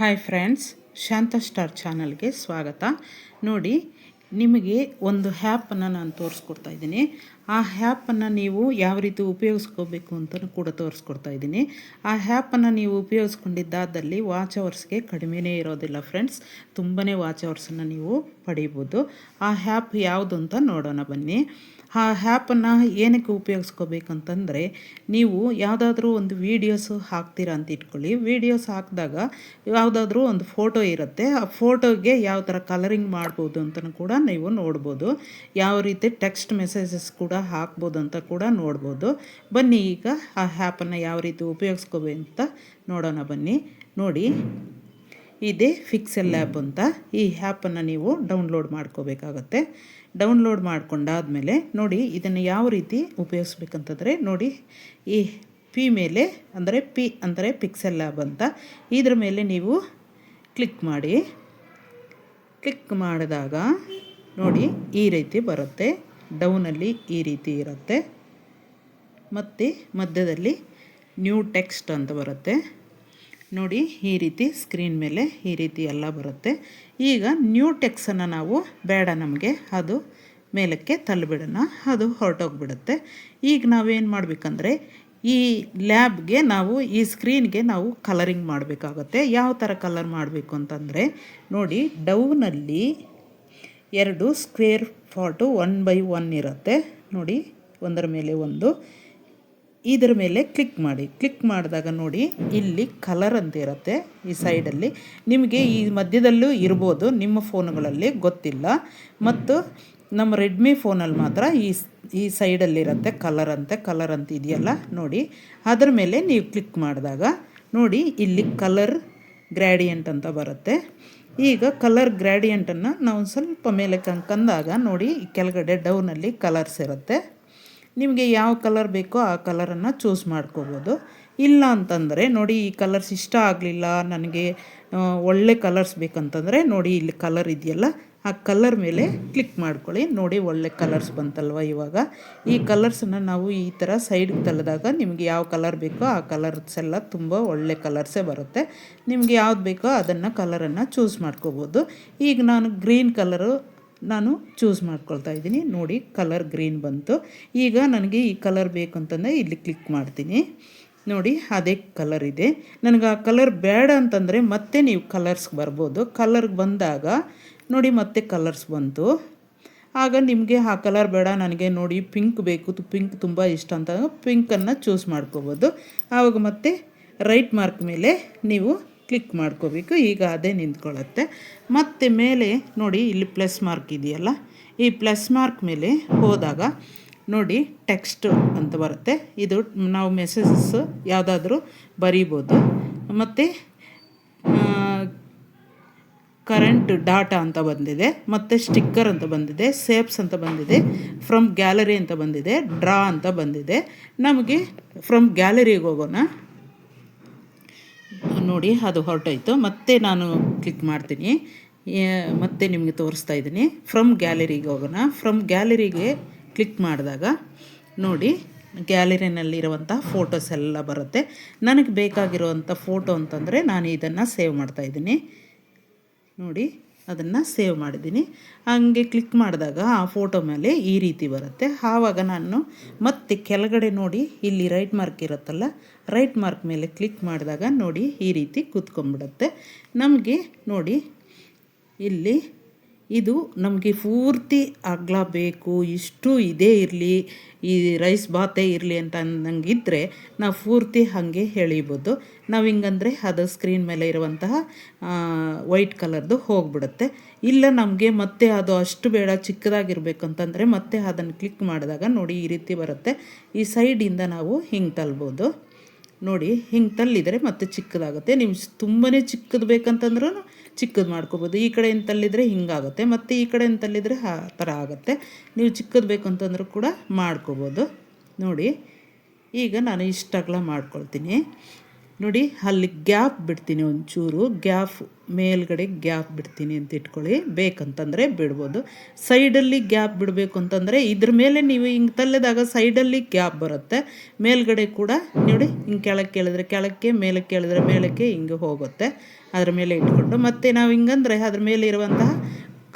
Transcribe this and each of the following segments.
Hi friends ಶಾಂತ star ಚಾನಲ್ಗೆ ಸ್ವಾಗತ. ನೋಡಿ, ನಿಮಗೆ ಒಂದು ಹ್ಯಾಪನ್ನು ನಾನು ತೋರಿಸ್ಕೊಡ್ತಾ ಇದ್ದೀನಿ. ಆ ಹ್ಯಾಪನ್ನು ನೀವು ಯಾವ ರೀತಿ ಉಪಯೋಗಿಸ್ಕೋಬೇಕು ಅಂತಲೂ ಕೂಡ ತೋರಿಸ್ಕೊಡ್ತಾ ಇದ್ದೀನಿ. ಆ ಹ್ಯಾಪನ್ನು ನೀವು ಉಪಯೋಗಿಸ್ಕೊಂಡಿದ್ದಾದಲ್ಲಿ ವಾಚ್ ಅವರ್ಸ್ಗೆ ಕಡಿಮೆನೇ ಇರೋದಿಲ್ಲ ಫ್ರೆಂಡ್ಸ್ ತುಂಬನೇ ವಾಚ್ ಅವರ್ಸನ್ನು ನೀವು ಪಡೀಬೋದು. ಆ ಹ್ಯಾಪ್ ಯಾವುದು ಅಂತ ನೋಡೋಣ ಬನ್ನಿ. ಆ ಹ್ಯಾಪನ್ನು ಏನಕ್ಕೆ ಉಪಯೋಗಿಸ್ಕೋಬೇಕಂತಂದರೆ, ನೀವು ಯಾವುದಾದ್ರೂ ಒಂದು ವೀಡಿಯೋಸ್ ಹಾಕ್ತೀರಾ ಅಂತ ಇಟ್ಕೊಳ್ಳಿ. ವೀಡಿಯೋಸ್ ಹಾಕಿದಾಗ ಯಾವುದಾದ್ರೂ ಒಂದು ಫೋಟೋ ಇರುತ್ತೆ. ಆ ಫೋಟೋಗೆ ಯಾವ ಥರ ಕಲರಿಂಗ್ ಮಾಡ್ಬೋದು ಅಂತಲೂ ಕೂಡ ನೀವು ನೋಡ್ಬೋದು. ಯಾವ ರೀತಿ ಟೆಕ್ಸ್ಟ್ ಮೆಸೇಜಸ್ ಕೂಡ ಹಾಕ್ಬೋದು ಅಂತ ಕೂಡ ನೋಡ್ಬೋದು. ಬನ್ನಿ ಈಗ ಆ ಹ್ಯಾಪನ್ನು ಯಾವ ರೀತಿ ಉಪಯೋಗಿಸ್ಕೋಬೇಕು ಅಂತ ನೋಡೋಣ ಬನ್ನಿ. ನೋಡಿ, ಇದೇ ಫಿಕ್ಸೆಲ್ ಆ್ಯಪ್ ಅಂತ ಈ ಆ್ಯಪನ್ನು ನೀವು ಡೌನ್ಲೋಡ್ ಮಾಡ್ಕೋಬೇಕಾಗತ್ತೆ. ಡೌನ್ಲೋಡ್ ಮಾಡಿಕೊಂಡಾದಮೇಲೆ ನೋಡಿ ಇದನ್ನು ಯಾವ ರೀತಿ ಉಪಯೋಗಿಸ್ಬೇಕಂತಂದರೆ ನೋಡಿ, ಈ ಪಿ ಮೇಲೆ ಅಂದರೆ ಪಿ ಅಂದರೆ ಪಿಕ್ಸೆಲ್ ಲ್ಯಾಬ್ ಅಂತ. ಇದ್ರ ಮೇಲೆ ನೀವು ಕ್ಲಿಕ್ ಮಾಡಿ. ಕ್ಲಿಕ್ ಮಾಡಿದಾಗ ನೋಡಿ ಈ ರೀತಿ ಬರುತ್ತೆ. ಡೌನಲ್ಲಿ ಈ ರೀತಿ ಇರುತ್ತೆ. ಮತ್ತು ಮಧ್ಯದಲ್ಲಿ ನ್ಯೂ ಟೆಕ್ಸ್ಟ್ ಅಂತ ಬರುತ್ತೆ. ನೋಡಿ ಈ ರೀತಿ ಸ್ಕ್ರೀನ್ ಮೇಲೆ ಈ ರೀತಿ ಎಲ್ಲ ಬರುತ್ತೆ. ಈಗ ನ್ಯೂ ಟೆಕ್ಸನ್ನು ನಾವು ಬೇಡ ನಮಗೆ, ಅದು ಮೇಲಕ್ಕೆ ತಳ್ಳಿಬಿಡೋಣ, ಅದು ಹೊರಟೋಗ್ಬಿಡುತ್ತೆ. ಈಗ ನಾವೇನು ಮಾಡಬೇಕಂದ್ರೆ, ಈ ಲ್ಯಾಬ್ಗೆ ನಾವು, ಈ ಸ್ಕ್ರೀನ್ಗೆ ನಾವು ಕಲರಿಂಗ್ ಮಾಡಬೇಕಾಗತ್ತೆ. ಯಾವ ಥರ ಕಲರ್ ಮಾಡಬೇಕು ಅಂತಂದರೆ, ನೋಡಿ ಡೌನಲ್ಲಿ ಎರಡು ಸ್ಕ್ವೇರ್ ಫಾಟು ಒನ್ ಬೈ ಒನ್ ಇರುತ್ತೆ. ನೋಡಿ, ಒಂದರ ಮೇಲೆ ಒಂದು. ಇದರ ಮೇಲೆ ಕ್ಲಿಕ್ ಮಾಡಿ. ಕ್ಲಿಕ್ ಮಾಡಿದಾಗ ನೋಡಿ, ಇಲ್ಲಿ ಕಲರ್ ಅಂತ ಇರುತ್ತೆ ಈ ಸೈಡಲ್ಲಿ ನಿಮಗೆ ಈ ಮಧ್ಯದಲ್ಲೂ ಇರ್ಬೋದು, ನಿಮ್ಮ ಫೋನುಗಳಲ್ಲಿ ಗೊತ್ತಿಲ್ಲ. ಮತ್ತು ನಮ್ಮ ರೆಡ್ಮಿ ಫೋನಲ್ಲಿ ಮಾತ್ರ ಈ ಈ ಸೈಡಲ್ಲಿರುತ್ತೆ ಕಲರ್ ಅಂತೆ ಕಲರ್ ಅಂತ ಇದೆಯಲ್ಲ, ನೋಡಿ. ಅದರ ಮೇಲೆ ನೀವು ಕ್ಲಿಕ್ ಮಾಡಿದಾಗ ನೋಡಿ, ಇಲ್ಲಿ ಕಲರ್ ಗ್ರ್ಯಾಡಿಯಂಟ್ ಅಂತ ಬರುತ್ತೆ. ಈಗ ಕಲರ್ ಗ್ರ್ಯಾಡಿಯಂಟನ್ನು ನಾವು ಸ್ವಲ್ಪ ಮೇಲೆ ಕಂಕಂದಾಗ ನೋಡಿ ಕೆಳಗಡೆ ಡೌನಲ್ಲಿ ಕಲರ್ಸ್ ಇರುತ್ತೆ. ನಿಮಗೆ ಯಾವ ಕಲರ್ ಬೇಕೋ ಆ ಕಲರನ್ನು ಚೂಸ್ ಮಾಡ್ಕೋಬೋದು. ಇಲ್ಲ ಅಂತಂದರೆ ನೋಡಿ ಈ ಕಲರ್ಸ್ ಇಷ್ಟ ಆಗಲಿಲ್ಲ, ನನಗೆ ಒಳ್ಳೆ ಕಲರ್ಸ್ ಬೇಕಂತಂದರೆ ನೋಡಿ ಇಲ್ಲಿ ಕಲರ್ ಇದೆಯಲ್ಲ, ಆ ಕಲರ್ ಮೇಲೆ ಕ್ಲಿಕ್ ಮಾಡ್ಕೊಳ್ಳಿ. ನೋಡಿ ಒಳ್ಳೆ ಕಲರ್ಸ್ ಬಂತಲ್ವ ಇವಾಗ. ಈ ಕಲರ್ಸನ್ನು ನಾವು ಈ ಥರ ಸೈಡ್ಗೆ ತಲೆದಾಗ ನಿಮಗೆ ಯಾವ ಕಲರ್ ಬೇಕೋ ಆ ಕಲರ್ಸ್ ಎಲ್ಲ ತುಂಬ ಒಳ್ಳೆ ಕಲರ್ಸೇ ಬರುತ್ತೆ. ನಿಮಗೆ ಯಾವ್ದು ಬೇಕೋ ಅದನ್ನು ಕಲರನ್ನು ಚೂಸ್ ಮಾಡ್ಕೋಬೋದು. ಈಗ ನಾನು ಗ್ರೀನ್ ಕಲರು ನಾನು ಚೂಸ್ ಮಾಡ್ಕೊಳ್ತಾ ಇದ್ದೀನಿ. ನೋಡಿ ಕಲರ್ ಗ್ರೀನ್ ಬಂತು. ಈಗ ನನಗೆ ಈ ಕಲರ್ ಬೇಕು ಅಂತಂದರೆ ಇಲ್ಲಿ ಕ್ಲಿಕ್ ಮಾಡ್ತೀನಿ. ನೋಡಿ, ಅದೇ ಕಲರ್ ಇದೆ. ನನಗೆ ಆ ಕಲರ್ ಬೇಡ ಅಂತಂದರೆ ಮತ್ತೆ ನೀವು ಕಲರ್ಸ್ಗೆ ಬರ್ಬೋದು. ಕಲರ್ಗೆ ಬಂದಾಗ, ನೋಡಿ, ಮತ್ತೆ ಕಲರ್ಸ್ ಬಂತು. ಆಗ ನಿಮಗೆ ಆ ಕಲರ್ ಬೇಡ, ನನಗೆ ನೋಡಿ ಪಿಂಕ್ ಬೇಕು ಪಿಂಕ್ ತುಂಬ ಇಷ್ಟ ಅಂತ ಪಿಂಕನ್ನು ಚೂಸ್ ಮಾಡ್ಕೋಬೋದು. ಆವಾಗ ಮತ್ತೆ ರೈಟ್ ಮಾರ್ಕ್ ಮೇಲೆ ನೀವು ಕ್ಲಿಕ್ ಮಾಡ್ಕೋಬೇಕು, ಈಗ ಅದೇ ನಿಂತ್ಕೊಳ್ಳುತ್ತೆ. ಮತ್ತು ಮೇಲೆ ನೋಡಿ, ಇಲ್ಲಿ ಪ್ಲಸ್ ಮಾರ್ಕ್ ಇದೆಯಲ್ಲ? ಈ ಪ್ಲಸ್ ಮಾರ್ಕ್ ಮೇಲೆ ಹೋದಾಗ ನೋಡಿ ಟೆಕ್ಸ್ಟ್ ಅಂತ ಬರುತ್ತೆ. ಇದು ನಾವು ಮೆಸೇಜಸ್ ಯಾವುದಾದ್ರೂ ಬರೀಬೋದು. ಮತ್ತು ಕರೆಂಟ್ ಡಾಟಾ ಅಂತ ಬಂದಿದೆ. ಮತ್ತು ಸ್ಟಿಕ್ಕರ್ ಅಂತ ಬಂದಿದೆ. ಸೇಪ್ಸ್ ಅಂತ ಬಂದಿದೆ. ಫ್ರಮ್ ಗ್ಯಾಲರಿ ಅಂತ ಬಂದಿದೆ. ಡ್ರಾ ಅಂತ ಬಂದಿದೆ. ನಮಗೆ ಫ್ರಮ್ ಗ್ಯಾಲರಿಗೆ ಹೋಗೋಣ. ನೋಡಿ, ಅದು ಹೊರಟೋಯ್ತು. ಮತ್ತೆ ನಾನು ಕ್ಲಿಕ್ ಮಾಡ್ತೀನಿ. ಮತ್ತೆ ನಿಮಗೆ ತೋರಿಸ್ತಾ ಇದ್ದೀನಿ. ಫ್ರಮ್ ಗ್ಯಾಲರಿಗೆ ಹೋಗೋಣ. ಫ್ರಮ್ ಗ್ಯಾಲರಿಗೆ ಕ್ಲಿಕ್ ಮಾಡಿದಾಗ ನೋಡಿ ಗ್ಯಾಲರಿನಲ್ಲಿರುವಂಥ ಫೋಟೋಸ್ ಎಲ್ಲ ಬರುತ್ತೆ. ನನಗೆ ಬೇಕಾಗಿರುವಂಥ ಫೋಟೋ ಅಂತಂದರೆ ನಾನು ಇದನ್ನು ಸೇವ್ ಮಾಡ್ತಾಯಿದ್ದೀನಿ ನೋಡಿ. ಅದನ್ನು ಸೇವ್ ಮಾಡಿದ್ದೀನಿ. ಹಂಗೆ ಕ್ಲಿಕ್ ಮಾಡಿದಾಗ ಆ ಫೋಟೋ ಮೇಲೆ ಈ ರೀತಿ ಬರುತ್ತೆ. ಆವಾಗ ನಾನು ಮತ್ತೆ ಕೆಳಗಡೆ ನೋಡಿ, ಇಲ್ಲಿ ರೈಟ್ ಮಾರ್ಕ್ ಇರುತ್ತಲ್ಲ ರೈಟ್ ಮಾರ್ಕ್ ಮೇಲೆ ಕ್ಲಿಕ್ ಮಾಡಿದಾಗ ನೋಡಿ ಈ ರೀತಿ ಕೂತ್ಕೊಂಡ್ಬಿಡುತ್ತೆ. ನಮಗೆ ನೋಡಿ, ಇಲ್ಲಿ ಇದು ನಮಗೆ ಪೂರ್ತಿ ಅಗಲ ಬೇಕು, ಇಷ್ಟು ಇದೇ ಇರಲಿ, ಈ ರೈಸ್ ಬಾತೇ ಇರಲಿ ಅಂತ ಅಂದಂಗಿದ್ರೆ ನಾವು ಪೂರ್ತಿ ಹಾಗೆ ಹೇಳಿಬೋದು ನಾವು ಹಿಂಗಂದರೆ ಅದು ಸ್ಕ್ರೀನ್ ಮೇಲೆ ಇರುವಂತಹ ವೈಟ್ ಕಲರ್ದು ಹೋಗ್ಬಿಡುತ್ತೆ. ಇಲ್ಲ ನಮಗೆ ಮತ್ತೆ ಅದು ಅಷ್ಟು ಬೇಡ ಚಿಕ್ಕದಾಗಿರಬೇಕು ಅಂತಂದರೆ ಮತ್ತೆ ಅದನ್ನು ಕ್ಲಿಕ್ ಮಾಡಿದಾಗ ನೋಡಿ ಈ ರೀತಿ ಬರುತ್ತೆ. ಈ ಸೈಡಿಂದ ನಾವು ಹಿಂಗೆ ತಲ್ಬೋದು. ನೋಡಿ, ಹಿಂಗೆ ತಲ್ಲಿದರೆ ಮತ್ತೆ ಚಿಕ್ಕದಾಗುತ್ತೆ. ನೀವು ತುಂಬಾ ಚಿಕ್ಕದು ಬೇಕಂತಂದ್ರೂ ಚಿಕ್ಕದು ಮಾಡ್ಕೋಬೋದು. ಈ ಕಡೆಯಿಂದ ತಲ್ಲಿದರೆ ಹಿಂಗಾಗುತ್ತೆ, ಮತ್ತು ಈ ಕಡೆಯಿಂದ ತಲ್ಲಿದರೆ ಆ ಥರ ಆಗುತ್ತೆ. ನೀವು ಚಿಕ್ಕದು ಬೇಕು ಅಂತಂದ್ರೂ ಕೂಡ ಮಾಡ್ಕೋಬೋದು. ನೋಡಿ, ಈಗ ನಾನು ಇಷ್ಟಾಗಲ ಮಾಡ್ಕೊಳ್ತೀನಿ. ನೋಡಿ, ಅಲ್ಲಿ ಗ್ಯಾಪ್ ಬಿಡ್ತೀನಿ ಒಂಚೂರು. ಗ್ಯಾಪ್ ಮೇಲ್ಗಡೆ ಗ್ಯಾಪ್ ಬಿಡ್ತೀನಿ ಅಂತ ಇಟ್ಕೊಳ್ಳಿ. ಬೇಕಂತಂದರೆ ಬಿಡ್ಬೋದು. ಸೈಡಲ್ಲಿ ಗ್ಯಾಪ್ ಬಿಡಬೇಕು ಅಂತಂದರೆ ಇದ್ರ ಮೇಲೆ ನೀವು ಹಿಂಗೆ ತಲ್ಲೆದಾಗ ಸೈಡಲ್ಲಿ ಗ್ಯಾಪ್ ಬರುತ್ತೆ. ಮೇಲ್ಗಡೆ ಕೂಡ ನೋಡಿ, ಹಿಂಗೆ ಕೆಳಕ್ಕೆ ಕೇಳಿದ್ರೆ ಕೆಳಕ್ಕೆ ಮೇಲೆ ಕೇಳಿದ್ರೆ ಮೇಲಕ್ಕೆ ಹಿಂಗೆ ಹೋಗುತ್ತೆ. ಅದ್ರ ಮೇಲೆ ಇಟ್ಕೊಂಡು ಮತ್ತು ನಾವು ಹಿಂಗಂದ್ರೆ ಅದ್ರ ಮೇಲೆ ಇರುವಂತಹ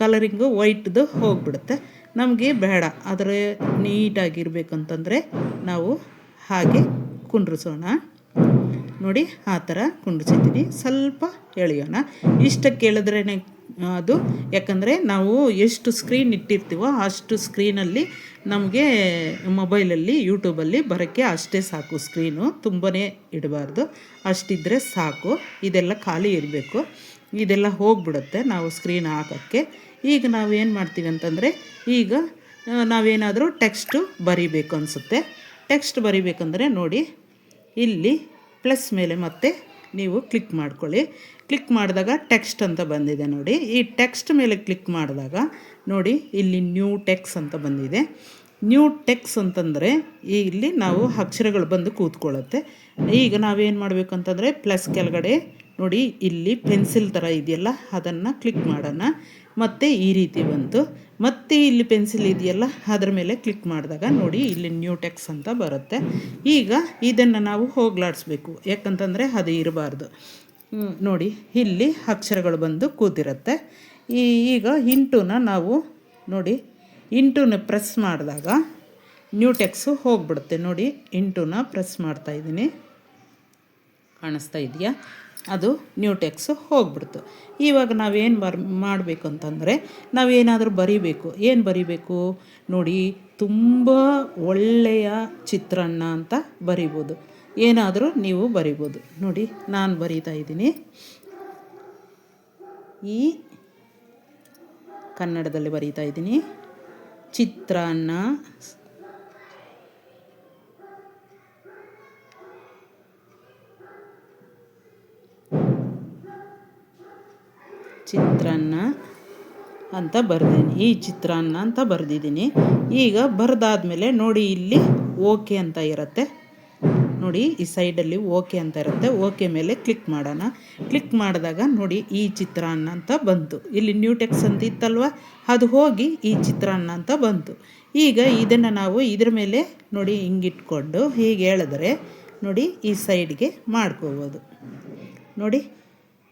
ಕಲರಿಂಗು ವೈಟ್ದು ಹೋಗಿಬಿಡುತ್ತೆ. ನಮಗೆ ಬೇಡ. ಆದರೆ ನೀಟಾಗಿರ್ಬೇಕಂತಂದರೆ ನಾವು ಹಾಗೆ ಕುಂಡ್ರಿಸೋಣ. ನೋಡಿ ಆ ಥರ ಕುಂಡಿಸಿದ್ದೀನಿ. ಸ್ವಲ್ಪ ಎಳೆಯೋಣ. ಇಷ್ಟಕ್ಕೆ ಕೇಳಿದ್ರೇ ಅದು. ಯಾಕಂದರೆ ನಾವು ಎಷ್ಟು ಸ್ಕ್ರೀನ್ ಇಟ್ಟಿರ್ತೀವೋ ಅಷ್ಟು ಸ್ಕ್ರೀನಲ್ಲಿ ನಮಗೆ ಮೊಬೈಲಲ್ಲಿ ಯೂಟ್ಯೂಬಲ್ಲಿ ಬರೋಕ್ಕೆ ಅಷ್ಟೇ ಸಾಕು ಸ್ಕ್ರೀನು ತುಂಬಾ ಇಡಬಾರ್ದು. ಅಷ್ಟಿದ್ದರೆ ಸಾಕು. ಇದೆಲ್ಲ ಖಾಲಿ ಇರಬೇಕು. ಇದೆಲ್ಲ ಹೋಗ್ಬಿಡುತ್ತೆ ನಾವು ಸ್ಕ್ರೀನ್ ಹಾಕೋಕ್ಕೆ. ಈಗ ನಾವು ಏನು ಮಾಡ್ತೀವಿ ಅಂತಂದರೆ, ಈಗ ನಾವೇನಾದರೂ ಟೆಕ್ಸ್ಟು ಬರಿಬೇಕು ಅನಿಸುತ್ತೆ. ಟೆಕ್ಸ್ಟ್ ಬರಿಬೇಕಂದ್ರೆ ನೋಡಿ, ಇಲ್ಲಿ ಪ್ಲಸ್ ಮೇಲೆ ಮತ್ತೆ ನೀವು ಕ್ಲಿಕ್ ಮಾಡ್ಕೊಳ್ಳಿ. ಕ್ಲಿಕ್ ಮಾಡಿದಾಗ ಟೆಕ್ಸ್ಟ್ ಅಂತ ಬಂದಿದೆ ನೋಡಿ. ಈ ಟೆಕ್ಸ್ಟ್ ಮೇಲೆ ಕ್ಲಿಕ್ ಮಾಡಿದಾಗ ನೋಡಿ ಇಲ್ಲಿ ನ್ಯೂ ಟೆಕ್ಸ್ ಅಂತ ಬಂದಿದೆ. ನ್ಯೂ ಟೆಕ್ಸ್ ಅಂತಂದರೆ ಇಲ್ಲಿ ನಾವು ಅಕ್ಷರಗಳು ಬಂದು ಕೂತ್ಕೊಳ್ಳುತ್ತೆ. ಈಗ ನಾವೇನು ಮಾಡಬೇಕು ಅಂತಂದರೆ ಪ್ಲಸ್ ಕೆಳಗಡೆ ನೋಡಿ ಇಲ್ಲಿ ಪೆನ್ಸಿಲ್ ಥರ ಇದೆಯಲ್ಲ, ಅದನ್ನು ಕ್ಲಿಕ್ ಮಾಡೋಣ. ಮತ್ತು ಈ ರೀತಿ ಬಂತು. ಮತ್ತೆ ಇಲ್ಲಿ ಪೆನ್ಸಿಲ್ ಇದೆಯಲ್ಲ, ಅದರ ಮೇಲೆ ಕ್ಲಿಕ್ ಮಾಡಿದಾಗ ನೋಡಿ ಇಲ್ಲಿ ನ್ಯೂ ಟೆಕ್ಸ್ ಅಂತ ಬರುತ್ತೆ. ಈಗ ಇದನ್ನು ನಾವು ಹೋಗ್ಲಾಡಿಸ್ಬೇಕು. ಯಾಕಂತಂದರೆ ಅದು ಇರಬಾರ್ದು. ನೋಡಿ, ಇಲ್ಲಿ ಅಕ್ಷರಗಳು ಬಂದು ಕೂತಿರುತ್ತೆ. ಈ, ಈಗ ಇಂಟುನ ನಾವು ನೋಡಿ ಇಂಟುನ ಪ್ರೆಸ್ ಮಾಡಿದಾಗ ನ್ಯೂ ಟೆಕ್ಸು ಹೋಗ್ಬಿಡುತ್ತೆ. ನೋಡಿ ಇಂಟುನ ಪ್ರೆಸ್ ಮಾಡ್ತಾಯಿದ್ದೀನಿ ಕಾಣಿಸ್ತಾ ಇದೆಯಾ? ಅದು ನ್ಯೂಟೆಕ್ಸ್ ಹೋಗ್ಬಿಡ್ತು. ಇವಾಗ ನಾವೇನು ಬರ್ ಮಾಡಬೇಕು ಅಂತಂದರೆ ನಾವೇನಾದರೂ ಬರಿಬೇಕು. ಏನು ಬರಿಬೇಕು? ನೋಡಿ, ತುಂಬ ಒಳ್ಳೆಯ ಚಿತ್ರಾನ್ನ ಅಂತ ಬರಿಬೋದು. ಏನಾದರೂ ನೀವು ಬರಿಬೋದು. ನೋಡಿ, ನಾನು ಬರೀತಾ ಇದ್ದೀನಿ. ಈ ಕನ್ನಡದಲ್ಲಿ ಬರೀತಾ ಇದ್ದೀನಿ. ಚಿತ್ರಾನ್ನ ಚಿತ್ರಾನ್ನ ಅಂತ ಬರೆದೀನಿ ಈ ಚಿತ್ರಾನ್ನ ಅಂತ ಬರೆದಿದ್ದೀನಿ. ಈಗ ಬರೆದಾದ್ಮೇಲೆ ನೋಡಿ ಇಲ್ಲಿ ಓಕೆ ಅಂತ ಇರುತ್ತೆ. ನೋಡಿ ಈ ಸೈಡಲ್ಲಿ ಓಕೆ ಅಂತ ಇರುತ್ತೆ. ಓಕೆ ಮೇಲೆ ಕ್ಲಿಕ್ ಮಾಡೋಣ. ಕ್ಲಿಕ್ ಮಾಡಿದಾಗ ನೋಡಿ ಈ ಚಿತ್ರಾನ್ನ ಅಂತ ಬಂತು. ಇಲ್ಲಿ ನ್ಯೂ ಟೆಕ್ಸ್ ಅಂತ ಇತ್ತಲ್ವ? ಅದು ಹೋಗಿ ಈ ಚಿತ್ರಾನ್ನ ಅಂತ ಬಂತು. ಈಗ ಇದನ್ನು ನಾವು ಇದ್ರ ಮೇಲೆ ನೋಡಿ ಹಿಂಗಿಟ್ಕೊಂಡು ಹೀಗೆ ಹೇಳಿದ್ರೆ ನೋಡಿ ಈ ಸೈಡ್ಗೆ ಮಾಡ್ಕೋಬೋದು. ನೋಡಿ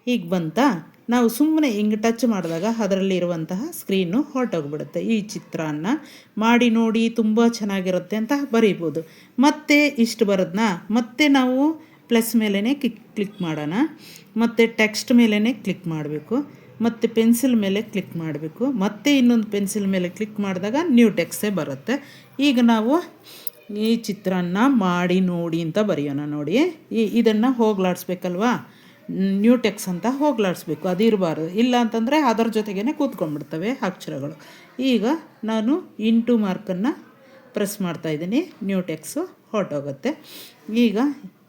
ಹೀಗೆ ಬಂತಾ? ನಾವು ಸುಮ್ಮನೆ ಹಿಂಗೆ ಟಚ್ ಮಾಡಿದಾಗ ಅದರಲ್ಲಿರುವಂತಹ ಸ್ಕ್ರೀನು ಹೊರಟೋಗ್ಬಿಡುತ್ತೆ. ಈ ಚಿತ್ರಾನ್ನ ಮಾಡಿ ನೋಡಿ ತುಂಬ ಚೆನ್ನಾಗಿರುತ್ತೆ ಅಂತ ಬರೀಬೋದು. ಮತ್ತೆ ಇಷ್ಟು ಬರೋದನ್ನ ಮತ್ತೆ ನಾವು ಪ್ಲಸ್ ಮೇಲೇ ಕ್ಲಿಕ್ ಕ್ಲಿಕ್ ಮಾಡೋಣ. ಮತ್ತು ಟೆಕ್ಸ್ಟ್ ಮೇಲೇ ಕ್ಲಿಕ್ ಮಾಡಬೇಕು. ಮತ್ತು ಪೆನ್ಸಿಲ್ ಮೇಲೆ ಕ್ಲಿಕ್ ಮಾಡಬೇಕು. ಮತ್ತೆ ಇನ್ನೊಂದು ಪೆನ್ಸಿಲ್ ಮೇಲೆ ಕ್ಲಿಕ್ ಮಾಡಿದಾಗ ನ್ಯೂ ಟೆಕ್ಸೇ ಬರುತ್ತೆ. ಈಗ ನಾವು ಈ ಚಿತ್ರಾನ್ನ ಮಾಡಿ ನೋಡಿ ಅಂತ ಬರೆಯೋಣ ನೋಡಿ. ಈ, ಇದನ್ನು ಹೋಗ್ಲಾಡಿಸ್ಬೇಕಲ್ವಾ? ನ್ಯೂ ಟೆಕ್ಸ್ ಅಂತ ಹೋಗ್ಲಾಡಿಸ್ಬೇಕು. ಅದು ಇರಬಾರ್ದು. ಇಲ್ಲ ಅಂತಂದರೆ ಅದರ ಜೊತೆಗೇ ಕೂತ್ಕೊಂಡ್ಬಿಡ್ತವೆ ಅಕ್ಷರಗಳು. ಈಗ ನಾನು ಇಂಟು ಮಾರ್ಕನ್ನು ಪ್ರೆಸ್ ಮಾಡ್ತಾಯಿದ್ದೀನಿ ನ್ಯೂ ಟೆಕ್ಸು ಹೊರಟೋಗುತ್ತೆ. ಈಗ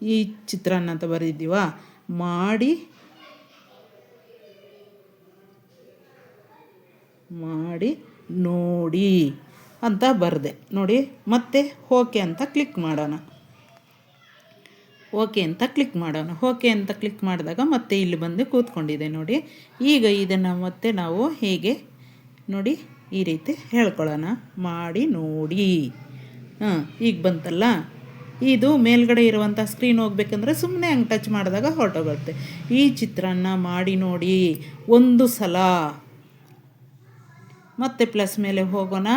ಈ ಚಿತ್ರಾನ್ನ ಅಂತ ಬರೆದಿದ್ದೀವ? ಮಾಡಿ ಮಾಡಿ, ನೋಡಿ ಅಂತ ಬರೆದೆ. ನೋಡಿ, ಮತ್ತೆ ಓಕೆ ಅಂತ ಕ್ಲಿಕ್ ಮಾಡೋಣ. ಓಕೆ ಅಂತ ಕ್ಲಿಕ್ ಮಾಡೋಣ. ಓಕೆ ಅಂತ ಕ್ಲಿಕ್ ಮಾಡಿದಾಗ ಮತ್ತೆ ಇಲ್ಲಿ ಬಂದು ಕೂತ್ಕೊಂಡಿದೆ ನೋಡಿ. ಈಗ ಇದನ್ನು ಮತ್ತೆ ನಾವು ಹೇಗೆ ನೋಡಿ ಈ ರೀತಿ ಹೇಳ್ಕೊಳ್ಳೋಣ. ಮಾಡಿ ನೋಡಿ. ಹಾಂ, ಈಗ ಬಂತಲ್ಲ? ಇದು ಮೇಲ್ಗಡೆ ಇರುವಂಥ ಸ್ಕ್ರೀನ್ ಹೋಗ್ಬೇಕಂದ್ರೆ ಸುಮ್ಮನೆ ಹಂಗೆ ಟಚ್ ಮಾಡಿದಾಗ ಹೊರಟೋಗುತ್ತೆ. ಈ ಚಿತ್ರಾನ್ನ ಮಾಡಿ ನೋಡಿ. ಒಂದು ಸಲ. ಮತ್ತೆ ಪ್ಲಸ್ ಮೇಲೆ ಹೋಗೋಣ.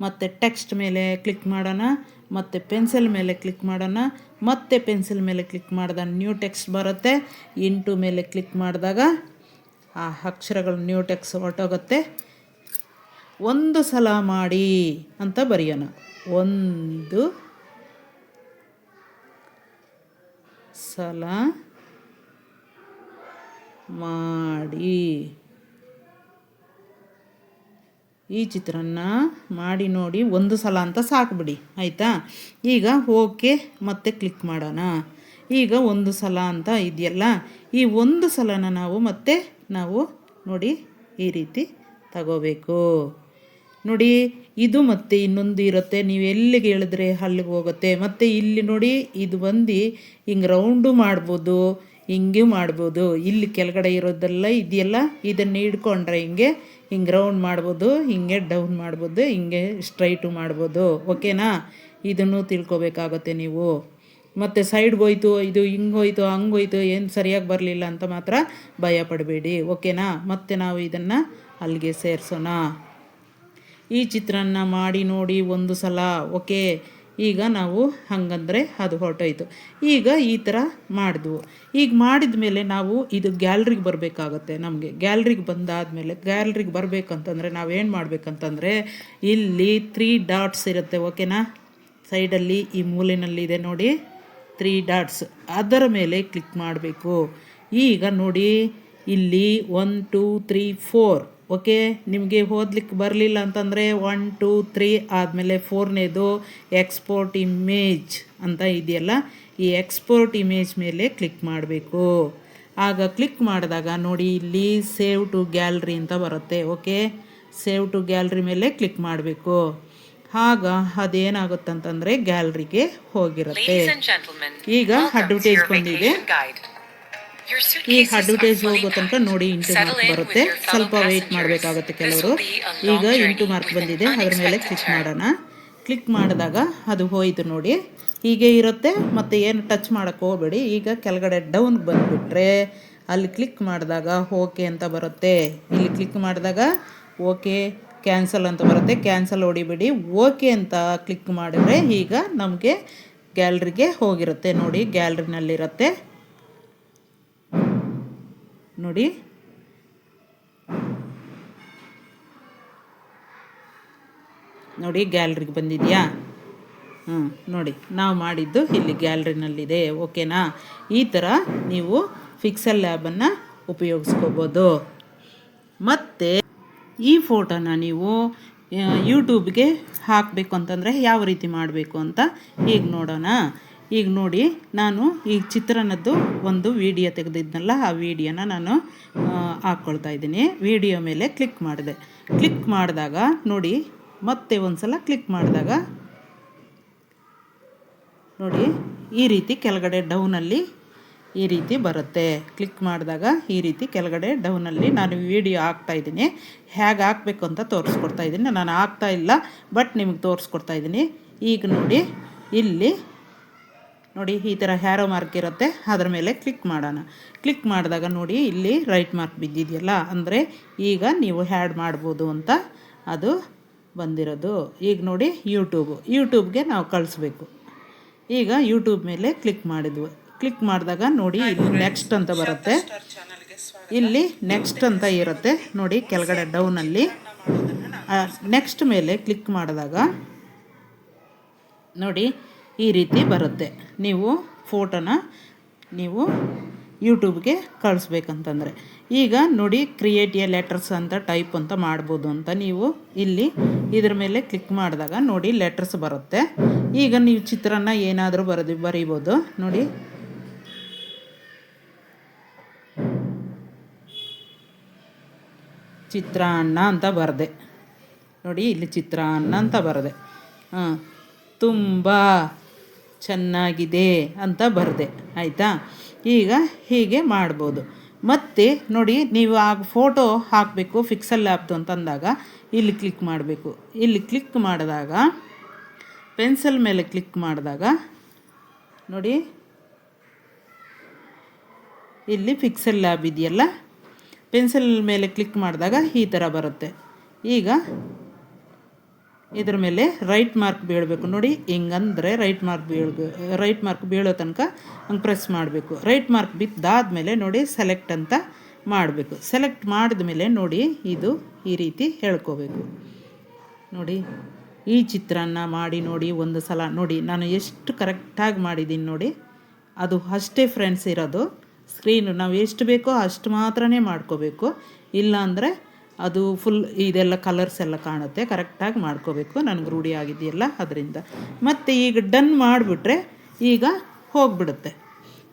ಮತ್ತು ಟೆಕ್ಸ್ಟ್ ಮೇಲೆ ಕ್ಲಿಕ್ ಮಾಡೋಣ, ಮತ್ತು ಪೆನ್ಸಿಲ್ ಮೇಲೆ ಕ್ಲಿಕ್ ಮಾಡೋಣ, ಮತ್ತೆ ಪೆನ್ಸಿಲ್ ಮೇಲೆ ಕ್ಲಿಕ್ ಮಾಡಿದಾಗ ನ್ಯೂ ಟೆಕ್ಸ್ಟ್ ಬರುತ್ತೆ. ಇಂಟು ಮೇಲೆ ಕ್ಲಿಕ್ ಮಾಡಿದಾಗ ಆ ಅಕ್ಷರಗಳು ನ್ಯೂ ಟೆಕ್ಸ್ ಹೊರಟೋಗುತ್ತೆ. ಒಂದು ಸಲ ಮಾಡಿ ಅಂತ ಬರೆಯೋಣ. ಒಂದು ಸಲ ಮಾಡಿ. ಈ ಚಿತ್ರಾನ್ನ ಮಾಡಿ ನೋಡಿ ಒಂದು ಸಲ ಅಂತ ಸಾಕುಬಿಡಿ, ಆಯಿತಾ? ಈಗ ಓಕೆ, ಮತ್ತೆ ಕ್ಲಿಕ್ ಮಾಡೋಣ. ಈಗ ಒಂದು ಸಲ ಅಂತ ಇದೆಯಲ್ಲ, ಈ ಒಂದು ಸಲನ ನಾವು ಮತ್ತೆ ನಾವು ನೋಡಿ ಈ ರೀತಿ ತಗೋಬೇಕು. ನೋಡಿ, ಇದು ಮತ್ತೆ ಇನ್ನೊಂದು ಇರುತ್ತೆ. ನೀವು ಎಲ್ಲಿಗೆ ಹೇಳಿದ್ರೆ ಅಲ್ಲಿಗೆ ಹೋಗುತ್ತೆ. ಮತ್ತು ಇಲ್ಲಿ ನೋಡಿ, ಇದು ಬಂದು ಹಿಂಗೆ ರೌಂಡು ಮಾಡ್ಬೋದು. ಹಿಂಗೆ ಮಾಡ್ಬೋದು. ಇಲ್ಲಿ ಕೆಳಗಡೆ ಇರೋದೆಲ್ಲ ಇದೆಯಲ್ಲ? ಇದನ್ನು ಹಿಡ್ಕೊಂಡ್ರೆ ಹಿಂಗೆ ಹಿಂಗೆ ರೌಂಡ್ ಮಾಡ್ಬೋದು, ಹಿಂಗೆ ಡೌನ್ ಮಾಡ್ಬೋದು, ಹಿಂಗೆ ಸ್ಟ್ರೈಟು ಮಾಡ್ಬೋದು. ಓಕೆನಾ? ಇದನ್ನು ತಿಳ್ಕೊಬೇಕಾಗತ್ತೆ ನೀವು. ಮತ್ತು ಸೈಡ್ಗೆ ಹೋಯ್ತು, ಇದು ಹಿಂಗೆ ಹೋಯ್ತು, ಹಂಗೆ ಹೋಯ್ತು, ಏನು ಸರಿಯಾಗಿ ಬರಲಿಲ್ಲ ಅಂತ ಮಾತ್ರ ಭಯ ಪಡಬೇಡಿ. ಓಕೆನಾ? ಮತ್ತೆ ನಾವು ಇದನ್ನು ಅಲ್ಲಿಗೆ ಸೇರಿಸೋಣ. ಈ ಚಿತ್ರಾನ್ನ ಮಾಡಿ ನೋಡಿ ಒಂದು ಸಲ, ಓಕೆ? ಈಗ ನಾವು ಹಂಗಂದರೆ ಅದು ಹೊರಟೋಯ್ತು. ಈಗ ಈ ಥರ ಮಾಡಿದ್ವು. ಈಗ ಮಾಡಿದ ಮೇಲೆ ನಾವು ಇದು ಗ್ಯಾಲ್ರಿಗೆ ಬರಬೇಕಾಗತ್ತೆ ನಮಗೆ. ಗ್ಯಾಲ್ರಿಗೆ ಬಂದಾದಮೇಲೆ ಗ್ಯಾಲ್ರಿಗೆ ಬರಬೇಕಂತಂದರೆ ನಾವೇನು ಮಾಡಬೇಕಂತಂದರೆ ಇಲ್ಲಿ ತ್ರೀ ಡಾಟ್ಸ್ ಇರುತ್ತೆ ಓಕೆನಾ ಸೈಡಲ್ಲಿ ಈ ಮೂಲೆಯಲ್ಲಿದೆ ನೋಡಿ ತ್ರೀ ಡಾಟ್ಸ್ ಅದರ ಮೇಲೆ ಕ್ಲಿಕ್ ಮಾಡಬೇಕು. ಈಗ ನೋಡಿ, ಇಲ್ಲಿ one two three four okay ನಿಮಗೆ ಓದ್ಲಿಕ್ಕೆ ಬರಲಿಲ್ಲ ಅಂತಂದರೆ ಒನ್ ಟೂ ತ್ರೀ ಆದಮೇಲೆ ಫೋರ್ನೇದು ಎಕ್ಸ್ಪೋರ್ಟ್ ಇಮೇಜ್ ಅಂತ ಇದೆಯಲ್ಲ ಈ ಎಕ್ಸ್ಪೋರ್ಟ್ ಇಮೇಜ್ ಮೇಲೆ ಕ್ಲಿಕ್ ಮಾಡಬೇಕು. ಆಗ ಕ್ಲಿಕ್ ಮಾಡಿದಾಗ ನೋಡಿ ಇಲ್ಲಿ ಸೇವ್ ಟು ಗ್ಯಾಲ್ರಿ ಅಂತ ಬರುತ್ತೆ ಓಕೆ? ಸೇವ್ ಟು ಗ್ಯಾಲ್ರಿ ಮೇಲೆ ಕ್ಲಿಕ್ ಮಾಡಬೇಕು. ಆಗ ಅದೇನಾಗುತ್ತಂತಂದರೆ ಗ್ಯಾಲ್ರಿಗೆ ಹೋಗಿರುತ್ತೆ. ಈಗ ಅಡ್ವರ್ಟೈಸ್ ಬಂದಿದೆ ಈ ಅಡ್ವರ್ಟೈಸ್ ಹೋಗೋ ತನಕ ನೋಡಿ ಇಂಟು ಮಾರ್ಕ್ ಬರುತ್ತೆ. ಸ್ವಲ್ಪ ವೇಟ್ ಮಾಡಬೇಕಾಗುತ್ತೆ ಕೆಲವರು. ಈಗ ಇಂಟು ಮಾರ್ಕ್ ಬಂದಿದೆ. ಅದ್ರ ಮೇಲೆ ಕ್ಲಿಕ್ ಮಾಡೋಣ. ಕ್ಲಿಕ್ ಮಾಡಿದಾಗ ಅದು ಹೋಯಿತು ನೋಡಿ. ಹೀಗೆ ಇರುತ್ತೆ. ಮತ್ತು ಏನು ಟಚ್ ಮಾಡೋಕ್ಕೆ ಹೋಗಬೇಡಿ. ಈಗ ಕೆಳಗಡೆ ಡೌನ್ಗೆ ಬಂದುಬಿಟ್ರೆ ಅಲ್ಲಿ ಕ್ಲಿಕ್ ಮಾಡಿದಾಗ ಓಕೆ ಅಂತ ಬರುತ್ತೆ. ಇಲ್ಲಿ ಕ್ಲಿಕ್ ಮಾಡಿದಾಗ ಓಕೆ ಕ್ಯಾನ್ಸಲ್ ಅಂತ ಬರುತ್ತೆ. ಕ್ಯಾನ್ಸಲ್ ಹೊಡಿಬೇಡಿ. ಓಕೆ ಅಂತ ಕ್ಲಿಕ್ ಮಾಡಿದ್ರೆ ಈಗ ನಮಗೆ ಗ್ಯಾಲ್ರಿಗೆ ಹೋಗಿರುತ್ತೆ ನೋಡಿ. ಗ್ಯಾಲ್ರಿನಲ್ಲಿರುತ್ತೆ. ನೋಡಿ. ನೋಡಿ ಗ್ಯಾಲ್ರಿಗೆ ಬಂದಿದೆಯಾ? ಹ್ಞೂ ನೋಡಿ, ನಾವು ಮಾಡಿದ್ದು ಇಲ್ಲಿ ಗ್ಯಾಲ್ರಿನಲ್ಲಿದೆ ಓಕೆನಾ? ಈ ಥರ ನೀವು ಫಿಕ್ಸಲ್ ಲ್ಯಾಬನ್ನು ಉಪಯೋಗಿಸ್ಕೋಬೋದು. ಮತ್ತು ಈ ಫೋಟೋನ ನೀವು ಯೂಟ್ಯೂಬ್ಗೆ ಹಾಕಬೇಕು ಅಂತಂದರೆ ಯಾವ ರೀತಿ ಮಾಡಬೇಕು ಅಂತ ಈಗ ನೋಡೋಣ. ಈಗ ನೋಡಿ, ನಾನು ಈ ಚಿತ್ರಾನ್ನದ್ದು ಒಂದು ವಿಡಿಯೋ ತೆಗೆದಿದ್ನಲ್ಲ, ಆ ವಿಡಿಯೋನ ನಾನು ಹಾಕ್ಕೊಳ್ತಾ ಇದ್ದೀನಿ. ವಿಡಿಯೋ ಮೇಲೆ ಕ್ಲಿಕ್ ಮಾಡಿದೆ. ಕ್ಲಿಕ್ ಮಾಡಿದಾಗ ನೋಡಿ, ಮತ್ತೆ ಒಂದು ಸಲ ಕ್ಲಿಕ್ ಮಾಡಿದಾಗ ನೋಡಿ, ಈ ರೀತಿ ಕೆಳಗಡೆ ಡೌನಲ್ಲಿ ಈ ರೀತಿ ಬರುತ್ತೆ. ಕ್ಲಿಕ್ ಮಾಡಿದಾಗ ಈ ರೀತಿ ಕೆಳಗಡೆ ಡೌನಲ್ಲಿ ನಾನು ವಿಡಿಯೋ ಹಾಕ್ತಾ ಇದ್ದೀನಿ. ಹೇಗೆ ಹಾಕಬೇಕು ಅಂತ ತೋರಿಸ್ಕೊಡ್ತಾ ಇದ್ದೀನಿ. ನಾನು ಹಾಕ್ತಾ ಇಲ್ಲ ಬಟ್ ನಿಮಗೆ ತೋರಿಸ್ಕೊಡ್ತಾ ಇದ್ದೀನಿ. ಈಗ ನೋಡಿ, ಇಲ್ಲಿ ನೋಡಿ ಈ ಥರ ಹ್ಯಾರೋ ಮಾರ್ಕ್ ಇರುತ್ತೆ. ಅದರ ಮೇಲೆ ಕ್ಲಿಕ್ ಮಾಡೋಣ. ಕ್ಲಿಕ್ ಮಾಡಿದಾಗ ನೋಡಿ ಇಲ್ಲಿ ರೈಟ್ ಮಾರ್ಕ್ ಬಿದ್ದಿದೆಯಲ್ಲ? ಅಂದರೆ ಈಗ ನೀವು ಹ್ಯಾಡ್ ಮಾಡ್ಬೋದು ಅಂತ ಅದು ಬಂದಿರೋದು. ಈಗ ನೋಡಿ ಯೂಟ್ಯೂಬು ಯೂಟ್ಯೂಬ್ಗೆ ನಾವು ಕಳಿಸ್ಬೇಕು. ಈಗ ಯೂಟ್ಯೂಬ್ ಮೇಲೆ ಕ್ಲಿಕ್ ಮಾಡಿದ್ವು. ಕ್ಲಿಕ್ ಮಾಡಿದಾಗ ನೋಡಿ ಇಲ್ಲಿ ನೆಕ್ಸ್ಟ್ ಅಂತ ಬರುತ್ತೆ. ಇಲ್ಲಿ ನೆಕ್ಸ್ಟ್ ಅಂತ ಇರುತ್ತೆ. ನೋಡಿ ಕೆಳಗಡೆ ಡೌನಲ್ಲಿ ನೆಕ್ಸ್ಟ್ ಮೇಲೆ ಕ್ಲಿಕ್ ಮಾಡಿದಾಗ ನೋಡಿ ಈ ರೀತಿ ಬರುತ್ತೆ. ನೀವು ಫೋಟೋನ ನೀವು ಯೂಟ್ಯೂಬ್ಗೆ ಕಳಿಸ್ಬೇಕಂತಂದರೆ. ಈಗ ನೋಡಿ ಕ್ರಿಯೇಟ್ ಎ ಲೆಟರ್ಸ್ ಅಂತ ಟೈಪ್ ಅಂತ ಮಾಡ್ಬೋದು ಅಂತ ನೀವು ಇಲ್ಲಿ ಇದ್ರ ಮೇಲೆ ಕ್ಲಿಕ್ ಮಾಡಿದಾಗ ನೋಡಿ ಲೆಟರ್ಸ್ ಬರುತ್ತೆ. ಈಗ ನೀವು ಚಿತ್ರಾನ್ನ ಏನಾದರೂ ಬರೆದು ಬರೀಬೋದು. ನೋಡಿ. ಚಿತ್ರಾನ್ನ ಅಂತ ಬರದೆ. ನೋಡಿ ಇಲ್ಲಿ ಚಿತ್ರಾನ್ನ ಅಂತ ಬರದೆ. ಹಾಂ, ತುಂಬ ಚೆನ್ನಾಗಿದೆ ಅಂತ ಬರೆದೆ, ಆಯಿತಾ? ಈಗ ಹೀಗೆ ಮಾಡ್ಬೋದು. ಮತ್ತು ನೋಡಿ, ನೀವು ಆ ಫೋಟೋ ಹಾಕಬೇಕು ಫಿಕ್ಸಲ್ ಅಂತ ಅಂತಂದಾಗ ಇಲ್ಲಿ ಕ್ಲಿಕ್ ಮಾಡಬೇಕು. ಇಲ್ಲಿ ಕ್ಲಿಕ್ ಮಾಡಿದಾಗ ಪೆನ್ಸಿಲ್ ಮೇಲೆ ಕ್ಲಿಕ್ ಮಾಡಿದಾಗ, ನೋಡಿ, ಇಲ್ಲಿ ಫಿಕ್ಸಲ್ ಲ್ಯಾಬ್ ಇದೆಯಲ್ಲ? ಪೆನ್ಸಿಲ್ ಮೇಲೆ ಕ್ಲಿಕ್ ಮಾಡಿದಾಗ ಈ ಥರ ಬರುತ್ತೆ. ಈಗ ಇದ್ರ ಮೇಲೆ ರೈಟ್ ಮಾರ್ಕ್ ಬೀಳಬೇಕು. ನೋಡಿ, ಹಿಂಗಂದರೆ ರೈಟ್ ಮಾರ್ಕ್ ಬೀಳ್ಬೇಕು ರೈಟ್ ಮಾರ್ಕ್ ಬೀಳೋ ತನಕ ಹಂಗೆ ಪ್ರೆಸ್ ಮಾಡಬೇಕು. ರೈಟ್ ಮಾರ್ಕ್ ಬಿದ್ದಾದಮೇಲೆ ನೋಡಿ ಸೆಲೆಕ್ಟ್ ಅಂತ ಮಾಡಬೇಕು. ಸೆಲೆಕ್ಟ್ ಮಾಡಿದ ಮೇಲೆ ನೋಡಿ, ಇದು ಈ ರೀತಿ ಹೇಳ್ಕೋಬೇಕು. ನೋಡಿ, ಈ ಚಿತ್ರಾನ್ನ ಮಾಡಿ ನೋಡಿ ಒಂದು ಸಲ. ನೋಡಿ, ನಾನು ಎಷ್ಟು ಕರೆಕ್ಟಾಗಿ ಮಾಡಿದ್ದೀನಿ ನೋಡಿ. ಅದು ಅಷ್ಟೇ ಫ್ರೆಂಡ್ಸ್ ಇರೋದು. ಸ್ಕ್ರೀನು ನಾವು ಎಷ್ಟು ಬೇಕೋ ಅಷ್ಟು ಮಾತ್ರನೇ ಮಾಡ್ಕೋಬೇಕು. ಇಲ್ಲ ಅಂದರೆ ಅದು ಫುಲ್ ಇದೆಲ್ಲ ಕಲರ್ಸ್ ಎಲ್ಲ ಕಾಣುತ್ತೆ. ಕರೆಕ್ಟಾಗಿ ಮಾಡ್ಕೋಬೇಕು. ನನಗೆ ರೂಢಿ ಆಗಿದೆಯಲ್ಲ, ಅದರಿಂದ. ಮತ್ತು ಈಗ ಡನ್ ಮಾಡಿಬಿಟ್ರೆ ಈಗ ಹೋಗಿಬಿಡುತ್ತೆ.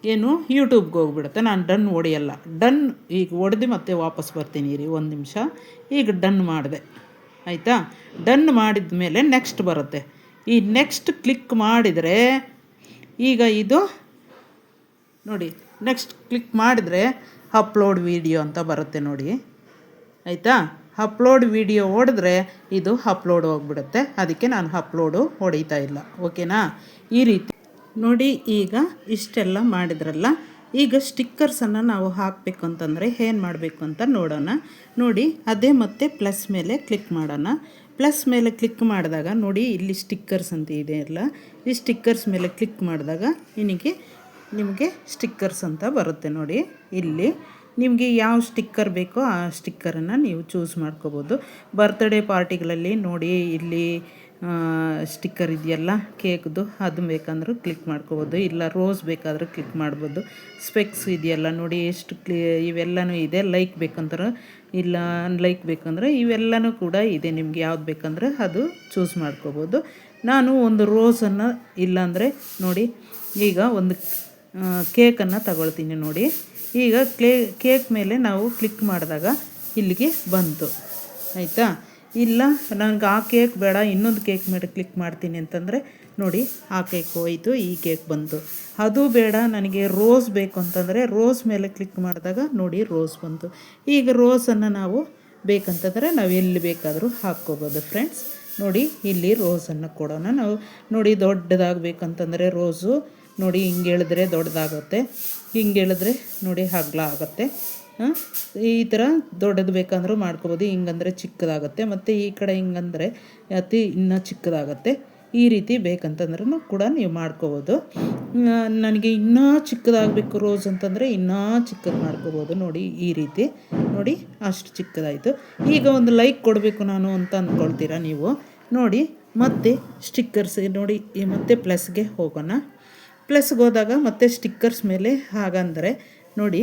ಏನು? ಯೂಟ್ಯೂಬ್ಗೆ ಹೋಗ್ಬಿಡುತ್ತೆ. ನಾನು ಡನ್ ಹೊಡೆಯಲ್ಲ ಡನ್ ಈಗ ಹೊಡೆದು ಮತ್ತೆ ವಾಪಸ್ ಬರ್ತೀನಿ ರೀ, ಒಂದು ನಿಮಿಷ. ಈಗ ಡನ್ ಮಾಡಿದೆ. ಆಯಿತಾ? ಡನ್ ಮಾಡಿದ ಮೇಲೆ ನೆಕ್ಸ್ಟ್ ಬರುತ್ತೆ. ಈ ನೆಕ್ಸ್ಟ್ ಕ್ಲಿಕ್ ಮಾಡಿದರೆ ಈಗ ಇದು ನೋಡಿ ನೆಕ್ಸ್ಟ್ ಕ್ಲಿಕ್ ಮಾಡಿದರೆ ಅಪ್ಲೋಡ್ ವಿಡಿಯೋ ಅಂತ ಬರುತ್ತೆ ನೋಡಿ. ಆಯಿತಾ? ಅಪ್ಲೋಡ್ ವಿಡಿಯೋ ಹೊಡೆದ್ರೆ ಇದು ಅಪ್ಲೋಡ್ ಹೋಗ್ಬಿಡುತ್ತೆ. ಅದಕ್ಕೆ ನಾನು ಅಪ್ಲೋಡು ಹೊಡಿತಾ ಇಲ್ಲ. ಓಕೆನಾ ಈ ರೀತಿ. ನೋಡಿ, ಈಗ ಇಷ್ಟೆಲ್ಲ ಮಾಡಿದ್ರಲ್ಲ? ಈಗ ಸ್ಟಿಕ್ಕರ್ಸನ್ನು ನಾವು ಹಾಕಬೇಕು ಅಂತಂದರೆ ಏನು ಮಾಡಬೇಕು ಅಂತ ನೋಡೋಣ. ನೋಡಿ, ಅದೇ ಮತ್ತೆ ಪ್ಲಸ್ ಮೇಲೆ ಕ್ಲಿಕ್ ಮಾಡೋಣ. ಪ್ಲಸ್ ಮೇಲೆ ಕ್ಲಿಕ್ ಮಾಡಿದಾಗ, ನೋಡಿ, ಇಲ್ಲಿ ಸ್ಟಿಕ್ಕರ್ಸ್ ಅಂತ ಇದೆ ಅಲ್ಲ? ಈ ಸ್ಟಿಕ್ಕರ್ಸ್ ಮೇಲೆ ಕ್ಲಿಕ್ ಮಾಡಿದಾಗ, ನಿನಗೆ, ನಿಮಗೆ ಸ್ಟಿಕ್ಕರ್ಸ್ ಅಂತ ಬರುತ್ತೆ. ನೋಡಿ, ಇಲ್ಲಿ. ನಿಮಗೆ ಯಾವ ಸ್ಟಿಕ್ಕರ್ ಬೇಕೋ ಆ ಸ್ಟಿಕ್ಕರನ್ನು ನೀವು ಚೂಸ್ ಮಾಡ್ಕೋಬೋದು. ಬರ್ತ್ಡೇ ಪಾರ್ಟಿಗಳಲ್ಲಿ ನೋಡಿ ಇಲ್ಲಿ ಸ್ಟಿಕ್ಕರ್ ಇದೆಯಲ್ಲ, ಕೇಕ್ದು, ಅದು ಬೇಕಂದ್ರೆ ಕ್ಲಿಕ್ ಮಾಡ್ಕೋಬೋದು. ಇಲ್ಲ ರೋಸ್ ಬೇಕಾದರೂ ಕ್ಲಿಕ್ ಮಾಡ್ಬೋದು. ಸ್ಪೆಕ್ಸ್ ಇದೆಯಲ್ಲ ನೋಡಿ ಎಷ್ಟು ಕ್ಲಿ ಇವೆಲ್ಲನೂ ಇದೆ ಲೈಕ್ ಬೇಕಂದ್ರೆ, ಇಲ್ಲ ಲೈಕ್ ಬೇಕಂದ್ರೆ ಇವೆಲ್ಲನೂ ಕೂಡ ಇದೆ. ನಿಮ್ಗೆ ಯಾವ್ದು ಬೇಕಂದ್ರೆ ಅದು ಚೂಸ್ ಮಾಡ್ಕೋಬೋದು. ನಾನು ಒಂದು ರೋಸನ್ನು ಇಲ್ಲಾಂದರೆ ನೋಡಿ, ಈಗ ಒಂದು ಕೇಕನ್ನು ತಗೊಳ್ತೀನಿ ನೋಡಿ. ಈಗ ಕ್ಲೇ, ಕೇಕ್ ಮೇಲೆ ನಾವು ಕ್ಲಿಕ್ ಮಾಡಿದಾಗ ಇಲ್ಲಿಗೆ ಬಂತು. ಆಯಿತಾ? ಇಲ್ಲ, ನನಗೆ ಆ ಕೇಕ್ ಬೇಡ, ಇನ್ನೊಂದು ಕೇಕ್ ಮೇಲೆ ಕ್ಲಿಕ್ ಮಾಡ್ತೀನಿ ಅಂತಂದರೆ, ನೋಡಿ, ಆ ಕೇಕ್ ಹೋಯಿತು, ಈ ಕೇಕ್ ಬಂತು. ಅದು ಬೇಡ, ನನಗೆ ರೋಸ್ ಬೇಕು ಅಂತಂದರೆ, ರೋಸ್ ಮೇಲೆ ಕ್ಲಿಕ್ ಮಾಡಿದಾಗ, ನೋಡಿ, ರೋಸ್ ಬಂತು. ಈಗ ರೋಸನ್ನು ನಾವು ಬೇಕಂತಂದರೆ ನಾವು ಎಲ್ಲಿ ಬೇಕಾದರೂ ಹಾಕ್ಕೋಬೋದು ಫ್ರೆಂಡ್ಸ್. ನೋಡಿ, ಇಲ್ಲಿ ರೋಸನ್ನು ಕೊಡೋಣ ನಾವು. ನೋಡಿ, ದೊಡ್ಡದಾಗಬೇಕಂತಂದರೆ ರೋಸು ನೋಡಿ ಹಿಂಗೆ ಹೇಳಿದ್ರೆ ದೊಡ್ಡದಾಗುತ್ತೆ. ಹಿಂಗೆ ಹೇಳಿದ್ರೆ ನೋಡಿ ಹಗ್ಲ ಆಗುತ್ತೆ. ಈ ಥರ ದೊಡ್ಡದು ಬೇಕಂದ್ರೂ ಮಾಡ್ಕೋಬೋದು. ಹಿಂಗಂದರೆ ಚಿಕ್ಕದಾಗುತ್ತೆ. ಮತ್ತು ಈ ಕಡೆ ಹಿಂಗಂದರೆ ಅತಿ ಇನ್ನೂ ಚಿಕ್ಕದಾಗತ್ತೆ. ಈ ರೀತಿ ಬೇಕಂತಂದ್ರೂ ಕೂಡ ನೀವು ಮಾಡ್ಕೋಬೋದು. ನನಗೆ ಇನ್ನೂ ಚಿಕ್ಕದಾಗಬೇಕು ರೋಸ್ ಅಂತಂದರೆ ಇನ್ನೂ ಚಿಕ್ಕದು ಮಾಡ್ಕೋಬೋದು. ನೋಡಿ ಈ ರೀತಿ. ನೋಡಿ ಅಷ್ಟು ಚಿಕ್ಕದಾಯಿತು. ಈಗ ಒಂದು ಲೈಕ್ ಕೊಡಬೇಕು ನಾನು ಅಂತ ಅಂದ್ಕೊಳ್ತೀರಾ ನೀವು? ನೋಡಿ ಮತ್ತೆ ಸ್ಟಿಕ್ಕರ್ಸ್ ನೋಡಿ ಮತ್ತೆ ಪ್ಲಸ್ಗೆ ಹೋಗೋಣ. ಪ್ಲಸ್ಗೆ ಹೋದಾಗ ಮತ್ತೆ ಸ್ಟಿಕ್ಕರ್ಸ್ ಮೇಲೆ ಹಾಗಂದರೆ ನೋಡಿ,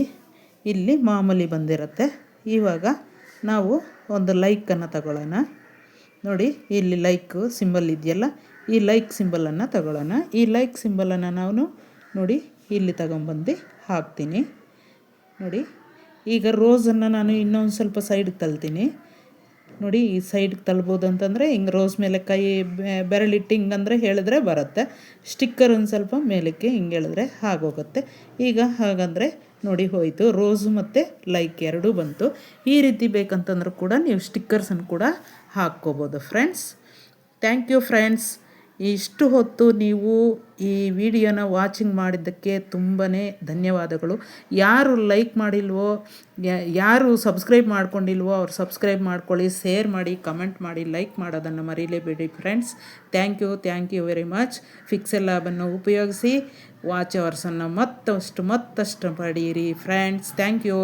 ಇಲ್ಲಿ ಮಾಮೂಲಿ ಬಂದಿರುತ್ತೆ. ಇವಾಗ ನಾವು ಒಂದು ಲೈಕನ್ನು ತಗೊಳ್ಳೋಣ. ನೋಡಿ, ಇಲ್ಲಿ ಲೈಕ್ ಸಿಂಬಲ್ ಇದೆಯಲ್ಲ, ಈ ಲೈಕ್ ಸಿಂಬಲನ್ನು ತಗೊಳ್ಳೋಣ. ಈ ಲೈಕ್ ಸಿಂಬಲನ್ನು ನಾನು ನೋಡಿ ಇಲ್ಲಿ ತಗೊಂಬಂದು ಹಾಕ್ತೀನಿ. ನೋಡಿ, ಈಗ ರೋಸನ್ನು ನಾನು ಇನ್ನೊಂದು ಸ್ವಲ್ಪ ಸೈಡ್ಗೆ ತಲ್ತೀನಿ. ನೋಡಿ ಈ ಸೈಡ್ಗೆ ತಲ್ಬೋದು ಅಂತಂದರೆ ಹಿಂಗೆ ರೋಸ್ ಮೇಲೆ ಕೈ ಬೆರಳಿಟ್ಟು ಹಿಂಗಂದ್ರೆ ಹೇಳಿದ್ರೆ ಬರುತ್ತೆ. ಸ್ಟಿಕ್ಕರ್ ಒಂದು ಸ್ವಲ್ಪ ಮೇಲಕ್ಕೆ ಹಿಂಗೆ ಹೇಳಿದ್ರೆ ಹಾಗೋಗುತ್ತೆ. ಈಗ ಹಾಗಂದರೆ ನೋಡಿ ಹೋಯಿತು. ರೋಸ್ ಮತ್ತು ಲೈಕ್ ಎರಡೂ ಬಂತು. ಈ ರೀತಿ ಬೇಕಂತಂದ್ರೂ ಕೂಡ ನೀವು ಸ್ಟಿಕ್ಕರ್ಸನ್ನು ಕೂಡ ಹಾಕ್ಕೋಬೋದು ಫ್ರೆಂಡ್ಸ್ ಥ್ಯಾಂಕ್ ಯು ಫ್ರೆಂಡ್ಸ್ ಇಷ್ಟು ಹೊತ್ತು ನೀವು ಈ ವಿಡಿಯೋನ ವಾಚಿಂಗ್ ಮಾಡಿದ್ದಕ್ಕೆ ತುಂಬಾ ಧನ್ಯವಾದಗಳು. ಯಾರು ಲೈಕ್ ಮಾಡಿಲ್ವೋ ಯಾರು ಸಬ್ಸ್ಕ್ರೈಬ್ ಮಾಡ್ಕೊಂಡಿಲ್ವೋ ಅವ್ರು ಸಬ್ಸ್ಕ್ರೈಬ್ ಮಾಡ್ಕೊಳ್ಳಿ, ಶೇರ್ ಮಾಡಿ, ಕಮೆಂಟ್ ಮಾಡಿ, ಲೈಕ್ ಮಾಡೋದನ್ನು ಮರೀಲೇಬೇಡಿ friends. Thank you thank you very much. Pixel ಲ್ಯಾಬನ್ನು ಉಪಯೋಗಿಸಿ, ವಾಚ್ ಅವರ್ಸನ್ನು ಮತ್ತಷ್ಟು ಮತ್ತಷ್ಟು ಪಡೀರಿ ಫ್ರೆಂಡ್ಸ್. Thank you.